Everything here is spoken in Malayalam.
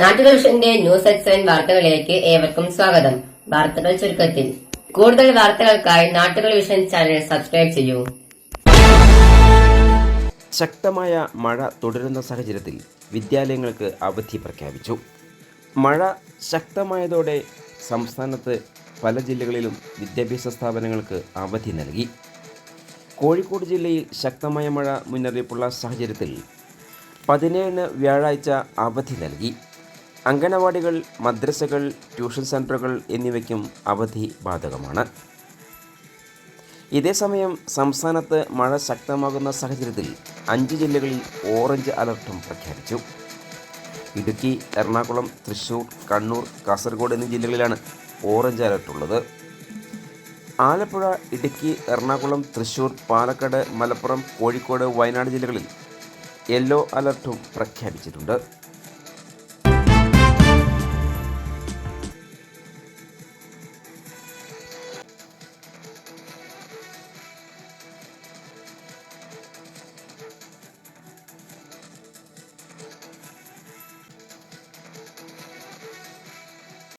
നാട്ടുകൾ വിഷന്റെ ന്യൂസ് സെവൻ വാർത്തകളിലേക്ക് ഏവർക്കും സ്വാഗതം. വാർത്തകൾ ചുരുക്കത്തിൽ. കൂടുതൽ വാർത്തകൾക്കായി നാട്ടുകൾ ചാനൽ സബ്സ്ക്രൈബ് ചെയ്യൂ. ശക്തമായ മഴ തുടരുന്ന സാഹചര്യത്തിൽ വിദ്യാലയങ്ങൾക്ക് അവധി പ്രഖ്യാപിച്ചു. മഴ ശക്തമായതോടെ സംസ്ഥാനത്ത് പല ജില്ലകളിലും വിദ്യാഭ്യാസ സ്ഥാപനങ്ങൾക്ക് അവധി നൽകി. കോഴിക്കോട് ജില്ലയിൽ ശക്തമായ മഴ മുന്നറിയിപ്പുള്ള സാഹചര്യത്തിൽ പതിനേഴിന് വ്യാഴാഴ്ച അവധി നൽകി. അംഗനവാടികൾ മദ്രസകൾ ട്യൂഷൻ സെന്ററുകൾ എന്നിവയ്ക്കും അവധി ബാധകമാണ്. ഇതേസമയം സംസ്ഥാനത്ത് മഴ ശക്തമാകുന്ന സാഹചര്യത്തിൽ അഞ്ച് ജില്ലകളിൽ ഓറഞ്ച് അലർട്ടും പ്രഖ്യാപിച്ചു. ഇടുക്കി എറണാകുളം തൃശൂർ കണ്ണൂർ കാസർഗോഡ് എന്നീ ജില്ലകളിലാണ് ഓറഞ്ച് അലർട്ട് ഉള്ളത്. ആലപ്പുഴ ഇടുക്കി എറണാകുളം തൃശൂർ പാലക്കാട് മലപ്പുറം കോഴിക്കോട് വയനാട് ജില്ലകളിൽ യെല്ലോ അലർട്ടും പ്രഖ്യാപിച്ചിട്ടുണ്ട്.